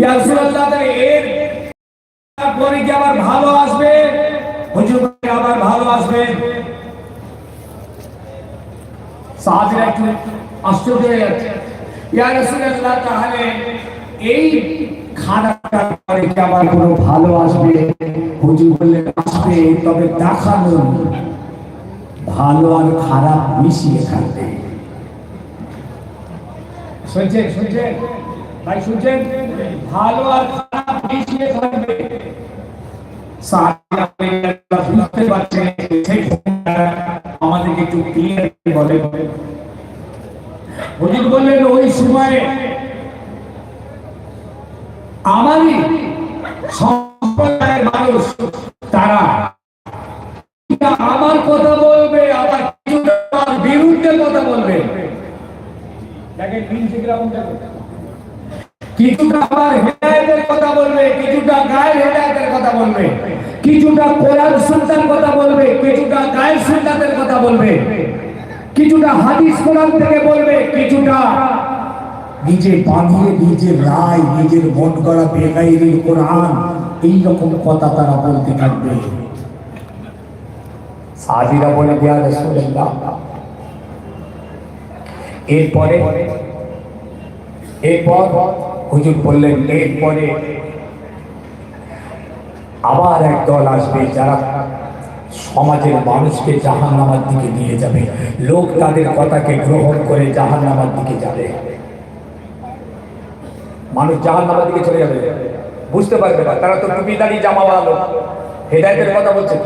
ইয়া রাসূলুল্লাহ তাহলে এর পরে কি আবার ভালো আসবে? হুজুর বলে আবার ভালো আসবে। সাহাবীরা একটু আশ্চর্য হয়ে যাচ্ছে ইয়া রাসূলুল্লাহ, তাহলে এই খানাটা পরে কি আবার কোনো ভালো আসবে? হুজুর বললেন আসবে, তবে দেখানো। ভালো আর খারাপ মিশিয়ে থাকবে শুনছেন? শুনছেন? ভাই শুনছেন? ভালো আর খারাপ মিশিয়ে থাকবে বুঝতে পারছেন আমাদেরকে একটু ক্লিয়ার বলে হুজুর বললেন, ওই সময়ে আমারই সম্প্রদায়ের মানুষ, তারা আমার কথা বলবে আবার বিরুদ্ধে কথা বলবে। দেখেন। কিছুটা আমার হেদায়েতের কথা বলবে, কিছুটা গায়ের হেদায়েতের কথা বলবে, কিছুটা কোরআন সুন্নাহর কথা বলবে, কিছুটা গায়ের সুন্নাতের কথা বলবে, কিছুটা হাদিস কোরআন থেকে বলবে, কিছুটা নিজে বানিয়ে নিজের রায়, নিজের মন করা বেগাইরি কোরআন এই রকম কথা তারা বলতে থাকবে। সাহাবীরা বলে দেয়া রাসূলুল্লাহ, এরপরে, এরপর হুজুর বললেন এরপরে আবার এক দল আসবে যারা সমাজের মানুষকে জাহান নামার দিকে নিয়ে যাবে। লোক তাদের কথাকে গ্রহণ করে জাহান নামার দিকে যাবে। মানুষ জাহান নামার দিকে চলে যাবে। বুঝতে পারবে না, তারা তো টুপিদারি জামাওয়ালা লোক। হেদায়তের কথা বলছে।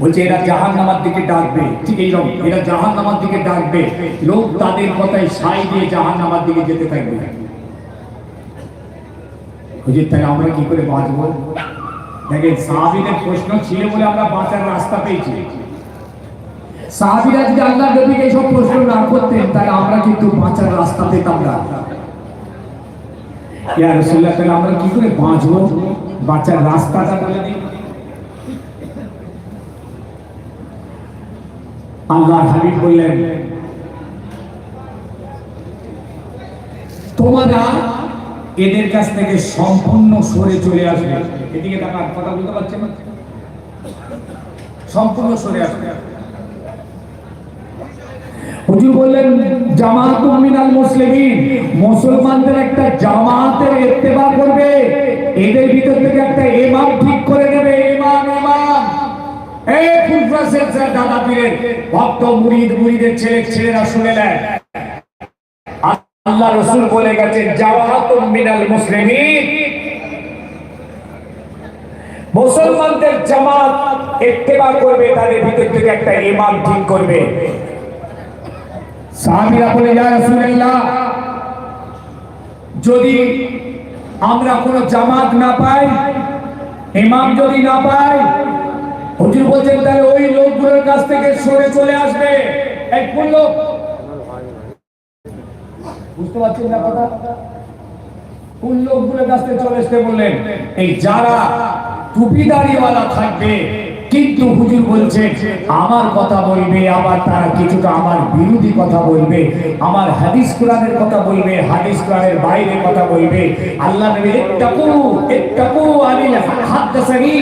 বলছে, এরা জাহান নামার দিকে ডাকবে। ঠিক এইরকম এরা জাহান নামার দিকে ডাকবে। লোক তাদের কথায় সাই দিয়ে জাহান নামার দিকে যেতে থাকবে। তাহলে আমরা কি করে বাঁচবো দেখেন সাহাবিদের প্রশ্ন ছিল বলে আমরা বাঁচার রাস্তা পেয়েছি সাহাবিরা যদি আল্লাহ নবীকে এইসব প্রশ্ন না করতেন তাহলে আমরা কিন্তু বাঁচার রাস্তা পেতাম না ইয়া রাসূলুল্লাহ তাহলে আমরা কি করে বাঁচবো বাঁচার রাস্তাটা বলে দিন আল্লাহ হাবিব বললেন তোমরা এদের কাছ থেকে সম্পূর্ণ সরে চলে আসবে। এদিকে তাকান কথা বলতে পারছেন? সম্পূর্ণ সরে আসবে। হুজুর বললেন মিনাল মুসলিমিন, মুসলমানদের একটা জামাতের ইত্তেবা করবে। এদের ভিতর থেকে একটা ইমাম ঠিক করে দেবে। ইমাম ইমাম। এই ফুলফা সেলসার দাদা পীরের, ভক্ত মুরিদ, মুরিদের ছেলে, ছেলেরা শুনে নেয়। আল্লাহ রসুল বলে গেছে মিনাল মুসলিমিন। মুসলমানদের জামাত ইত্তেবা করবে, তাদের ভিতর থেকে একটা ইমাম ঠিক করবে। বলে যদি আমরা কোনো জামাত না পাই, ইমাম যদি না পাই, হুজুর বলছেন, তাহলে ওই লোকগুলোর কাছ থেকে সরে চলে আসবে। এক লোক বুঝতে পারছেন না কথা? কোন লোকগুলোর কাছ চলে আসতে বললেন, এই যারা টুপিদারিওয়ালা থাকবে, কিন্তু হুজুর বলছে, আমার কথা বলবে, আবার তারা কিছুটা আমার বিরোধী কথা বলবে, আমার হাদিস কোরআনের কথা বলবে, হাদিস কোরআনের বাইরে কথা বলবে, আল্লাহ নবী একটাকু একটাকু আনিল হাদাসানি